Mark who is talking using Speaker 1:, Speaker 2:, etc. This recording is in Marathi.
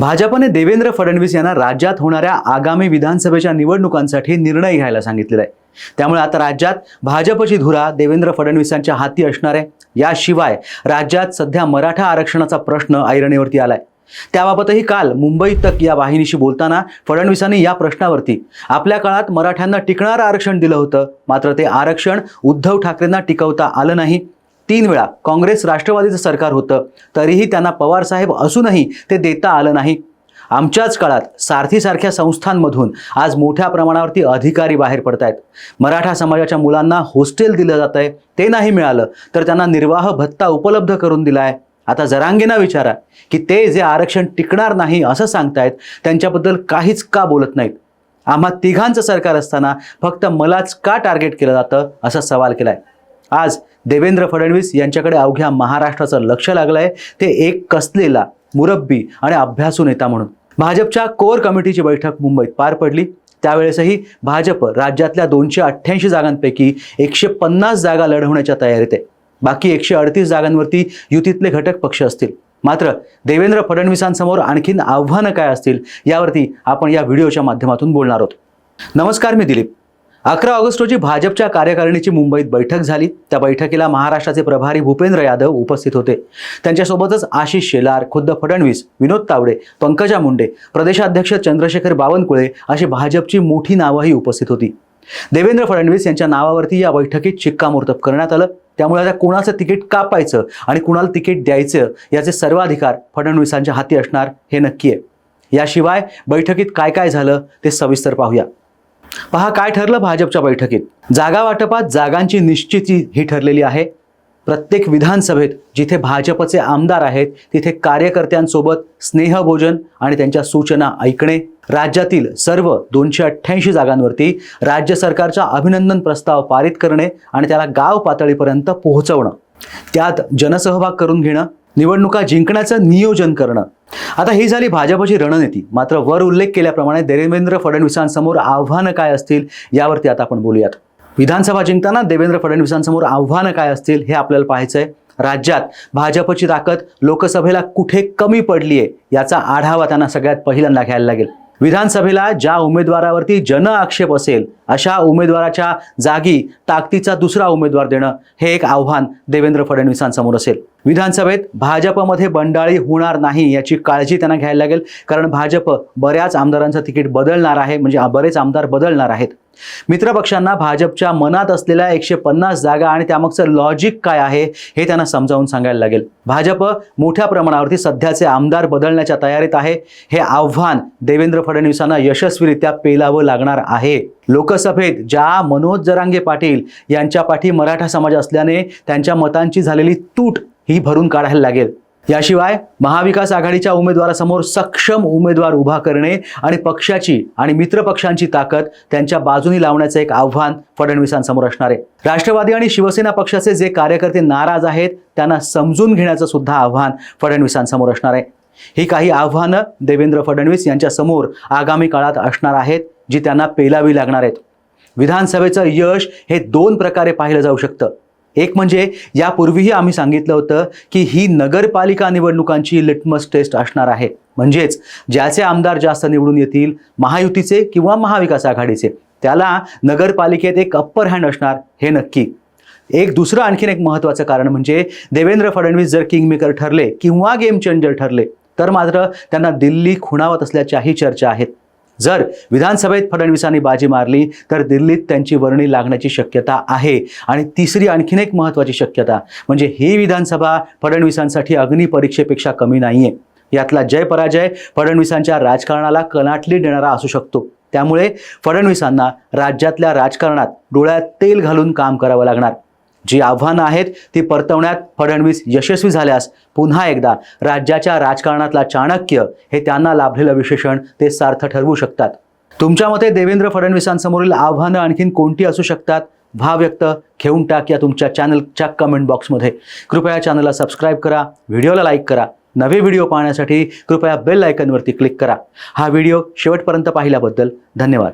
Speaker 1: भाजपने देवेंद्र फडणवीस यांना राज्यात होणाऱ्या आगामी विधानसभेच्या निवडणुकांसाठी निर्णय घ्यायला सांगितलेला आहे. त्यामुळे आता राज्यात भाजपची धुरा देवेंद्र फडणवीसांच्या हाती असणार आहे. याशिवाय राज्यात सध्या मराठा आरक्षणाचा प्रश्न ऐरणीवरती आलाय. त्याबाबतही काल मुंबई तक या वाहिनीशी बोलताना फडणवीसांनी या प्रश्नावरती आपल्या काळात मराठ्यांना टिकणारं आरक्षण दिलं होतं. मात्र ते आरक्षण उद्धव ठाकरेंना टिकवता आलं नाही. तीन वेळा काँग्रेस राष्ट्रवादीचं सरकार होतं तरीही त्यांना पवारसाहेब असूनही ते देता आलं नाही. आमच्याच काळात सारथीसारख्या संस्थांमधून आज मोठ्या प्रमाणावरती अधिकारी बाहेर पडत आहेत मराठा समाजाच्या मुलांना हॉस्टेल दिलं जात आहे ते नाही मिळालं तर त्यांना निर्वाह भत्ता उपलब्ध करून दिला आहे आता जरांगेना विचारा की ते जे आरक्षण टिकणार नाही असं सांगतायत त्यांच्याबद्दल काहीच का बोलत नाहीत? आम्हा तिघांचं सरकार असताना फक्त मलाच का टार्गेट केलं जातं असा सवाल केला आहे आज देवेंद्र फडणवीस यांच्याकडे अवघ्या महाराष्ट्राचं लक्ष लागलं आहे ते एक कसलेला मुरब्बी आणि अभ्यासू नेता म्हणून. भाजपच्या कोर कमिटीची बैठक मुंबईत पार पडली. त्यावेळेसही भाजप राज्यातल्या दोनशे अठ्ठ्याऐंशी जागांपैकी एकशे पन्नास जागा लढवण्याच्या तयारीत आहे. बाकी एकशे अडतीस जागांवरती युतीतले घटक पक्ष असतील. मात्र देवेंद्र फडणवीसांसमोर आणखीन आव्हानं काय असतील यावरती आपण या व्हिडिओच्या माध्यमातून बोलणार आहोत. नमस्कार मी दिलीप. अकरा ऑगस्ट रोजी भाजपच्या कार्यकारिणीची मुंबईत बैठक झाली. त्या बैठकीला महाराष्ट्राचे प्रभारी भूपेंद्र यादव उपस्थित होते. त्यांच्यासोबतच आशिष शेलार खुद्द फडणवीस विनोद तावडे पंकजा मुंडे प्रदेशाध्यक्ष चंद्रशेखर बावनकुळे अशी भाजपची मोठी नावंही उपस्थित होती. देवेंद्र फडणवीस यांच्या नावावरती या बैठकीत शिक्कामोर्तब करण्यात आलं. त्यामुळे आता कुणाचं तिकीट कापायचं आणि कुणाला तिकीट द्यायचं याचे सर्वाधिकार फडणवीसांच्या हाती असणार हे नक्की आहे. याशिवाय बैठकीत काय काय झालं ते सविस्तर पाहूया. पहा काय ठरलं भाजपच्या बैठकीत? जागा वाटपात जागांची निश्चिती ही ठरलेली आहे. प्रत्येक विधानसभेत जिथे भाजपचे आमदार आहेत तिथे कार्यकर्त्यांसोबत स्नेहभोजन आणि त्यांच्या सूचना ऐकणे राज्यातील सर्व दोनशे अठ्ठ्याऐंशी जागांवरती राज्य सरकारचा अभिनंदन प्रस्ताव पारित करणे आणि त्याला गाव पातळीपर्यंत पोहोचवणं. त्यात जनसहभाग करून घेणं निवडणुका जिंकण्याचं नियोजन करणं. आता ही झाली भाजपची रणनीती. मात्र वर उल्लेख केल्याप्रमाणे देवेंद्र फडणवीसांसमोर आव्हानं काय असतील यावरती आता आपण बोलूयात. विधानसभा जिंकताना देवेंद्र फडणवीसांसमोर आव्हानं काय असतील हे आपल्याला पाहायचं आहे राज्यात भाजपची ताकद लोकसभेला कुठे कमी पडली आहे याचा आढावा त्यांना सगळ्यात पहिल्यांदा घ्यायला लागेल. विधानसभेला ज्या उमेदवारावरती जन आक्षेप असेल अशा उमेदवाराच्या जागी ताकदीचा दुसरा उमेदवार देणं हे एक आव्हान देवेंद्र फडणवीसांसमोर असेल. विधानसभेत भाजपमध्ये बंडाळी होणार नाही याची काळजी त्यांना घ्यायला लागेल. कारण भाजप बऱ्याच आमदारांचं तिकीट बदलणार आहे म्हणजे बरेच आमदार बदलणार आहेत. मित्रपक्षांना भाजपच्या मनात असलेल्या एकशे पन्नास जागा आणि त्यामागचं लॉजिक काय आहे हे त्यांना समजावून सांगायला लागेल. भाजप मोठ्या प्रमाणावरती सध्याचे आमदार बदलण्याच्या तयारीत आहे. हे आव्हान देवेंद्र फडणवीसांना यशस्वीरित्या पेलावं लागणार आहे. लोकसभेत ज्या मनोज जरांगे पाटील यांच्या पाठी मराठा समाज असल्याने त्यांच्या मतांची झालेली तूट ही भरून काढायला लागेल. याशिवाय महाविकास आघाडीच्या उमेदवारासमोर सक्षम उमेदवार उभा करणे आणि पक्षाची आणि मित्रपक्षांची ताकद त्यांच्या बाजूनी लावण्याचं एक आव्हान फडणवीसांसमोर असणार आहे. राष्ट्रवादी आणि शिवसेना पक्षाचे जे कार्यकर्ते नाराज आहेत त्यांना समजून घेण्याचं सुद्धा आव्हान फडणवीसांसमोर असणार आहे. ही काही आव्हानं देवेंद्र फडणवीस यांच्यासमोर आगामी काळात असणार आहेत जी त्यांना पेलावी लागणार आहेत. विधानसभेचं यश हे दोन प्रकारे पाहिलं जाऊ शकतं. एक म्हणजे यापूर्वीही आम्ही सांगितलं होतं की ही नगरपालिका निवडणुकांची लिटमस टेस्ट असणार आहे. म्हणजेच ज्याचे आमदार जास्त निवडून येतील महायुतीचे किंवा महाविकास आघाडीचे त्याला नगरपालिकेत एक अप्पर हँड असणार हे नक्की. एक दुसरं आणखीन एक महत्त्वाचं कारण म्हणजे देवेंद्र फडणवीस जर किंगमेकर ठरले किंवा गेम चेंजर ठरले तर मात्र त्यांना दिल्ली खुणावत असल्याच्याही चर्चा आहेत. जर विधानसभेत फडणवीसांनी बाजी मारली तर दिल्लीत त्यांची वर्णी लागण्याची शक्यता आहे. आणि तिसरी आणखीन एक महत्त्वाची शक्यता म्हणजे ही विधानसभा फडणवीसांसाठी अग्निपरीक्षेपेक्षा कमी नाही आहे यातला जय पराजय फडणवीसांच्या राजकारणाला कनाटली देणारा असू शकतो. त्यामुळे फडणवीसांना राज्यातल्या राजकारणात डोळ्यात तेल घालून काम करावं लागणार. जी आव्हानं आहेत ती परतवण्यात फडणवीस यशस्वी झाल्यास पुन्हा एकदा राज्याच्या राजकारणातला चाणक्य हे त्यांना लाभलेलं विशेषण ते सार्थ ठरवू शकतात. तुमच्या मते देवेंद्र फडणवीसांसमोरील आव्हानं आणखीन कोणती असू शकतात? भाव व्यक्त घेऊन टाक या तुमच्या चॅनलच्या कमेंट बॉक्समध्ये कृपया चॅनलला सबस्क्राईब करा व्हिडिओला लाईक करा. नवे व्हिडिओ पाहण्यासाठी कृपया बेल आयकनवरती क्लिक करा. हा व्हिडिओ शेवटपर्यंत पाहिल्याबद्दल धन्यवाद.